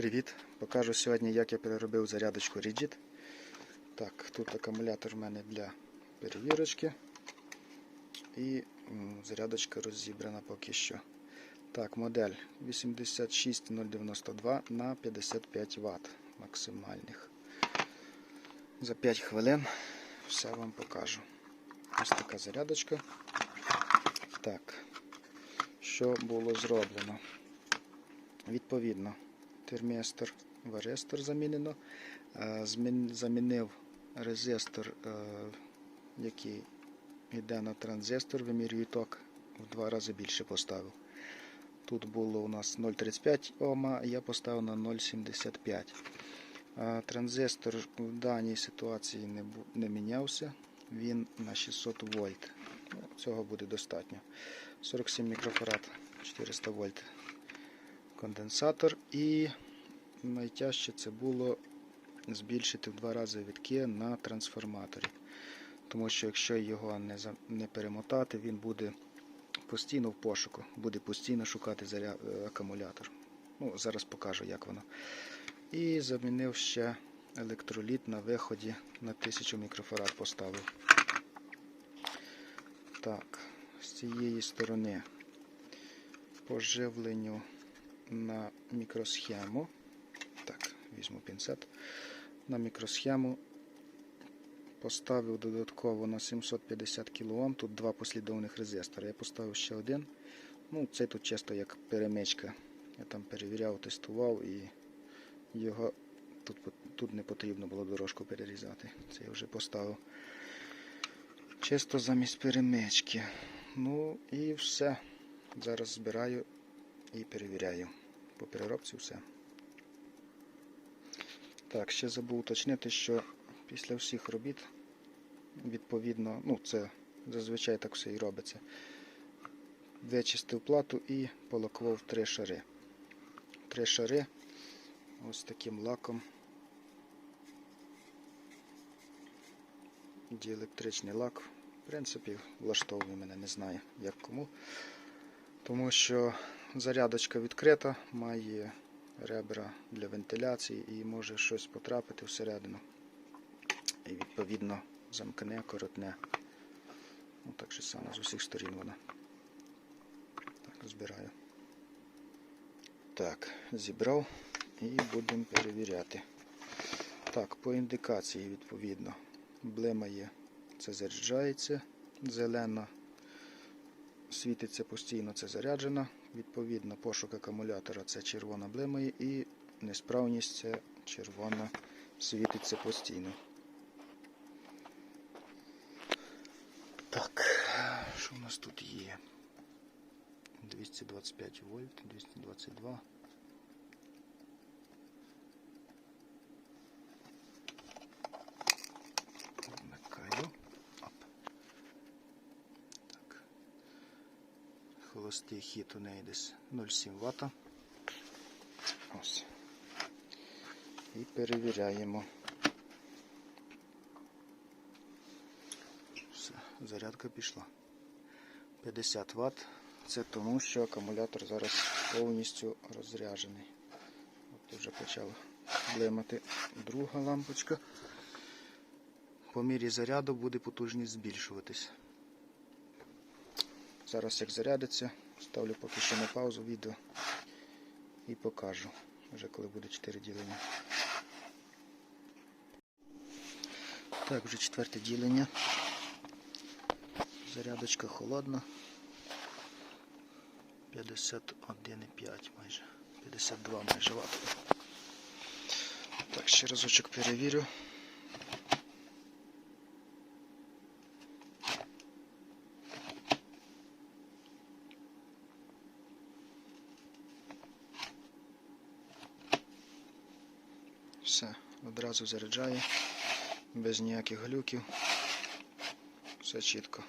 Привіт! Покажу сьогодні, як я переробив зарядочку Rigid. Так, тут акумулятор в мене для перевірочки. І зарядочка розібрана поки що. Так, модель 86092 на 55 Вт максимальних. За 5 хвилин все вам покажу. Ось така зарядочка. Так, що було зроблено? Відповідно, термістор, варистор замінено. Е, Замінив резистор, е, який йде на транзистор, вимірює ток, в два рази більше поставив. Тут було у нас 0,35 Ома, я поставив на 0,75. Е, Транзистор в даній ситуації не, не мінявся, він на 600 вольт. Цього буде достатньо. 47 мікрофарад, 400 вольт конденсатор і найтяжче це було збільшити в два рази вітки на трансформаторі. Тому що якщо його не, не перемотати, він буде постійно в пошуку, буде постійно шукати заря... е, акумулятор. Ну, зараз покажу, як воно. І замінив ще електроліт на виході на 1000 мікрофарад поставив. Так, з цієї сторони по живленню на мікросхему. Так, візьму пінцет. На мікросхему поставив додатково на 750 кОм. Тут два послідовних резистора. Я поставив ще один. Ну, це тут чисто як перемичка. Я там перевіряв, тестував і його тут, тут не потрібно було дорожку перерізати. Це я вже поставив. Чисто замість перемички. Ну і все. Зараз збираю і перевіряю. По переробці все. Так, ще забув уточнити, що після всіх робіт, відповідно, ну це зазвичай так все і робиться. Вичистив плату і полакував три шари. Три шари ось таким лаком. Діелектричний лак. В принципі, влаштовує мене, не знаю як кому. Тому що зарядочка відкрита, має ребра для вентиляції і може щось потрапити всередину. І відповідно замкне, коротне. Ну, так же само з усіх сторін вона. Так, збираю. Так, зібрав і будемо перевіряти. Так, по індикації відповідно. Блимає, це заряджається, зелена світиться постійно, це заряджена. Відповідно, пошук акумулятора це червона блимає і несправність це червона світиться постійно. Так, що в нас тут є? 225 вольт, 222. Холостий хід у неї десь 0,7 Вт. Ось. І перевіряємо. Все, зарядка пішла. 50 Вт. Це тому, що акумулятор зараз повністю розряджений. От вже почала блимати друга лампочка. По мірі заряду буде потужність збільшуватись. Зараз як зарядиться, ставлю поки що на паузу відео і покажу, вже коли буде 4 ділення. Так, вже четверте ділення. Зарядочка холодна. 51,5 майже. 52 майже ватт. Так, ще разочок перевірю. Все, одразу заряджає, без ніяких глюків. Все чітко.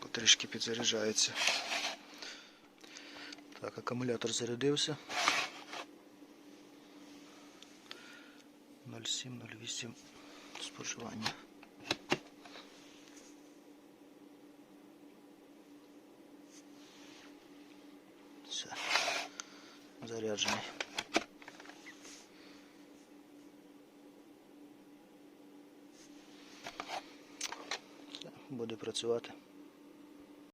Потрішки підзаряджається. Так, акумулятор зарядився. 0,7-0,8 споживання. Все. Заряджений. Буде працювати.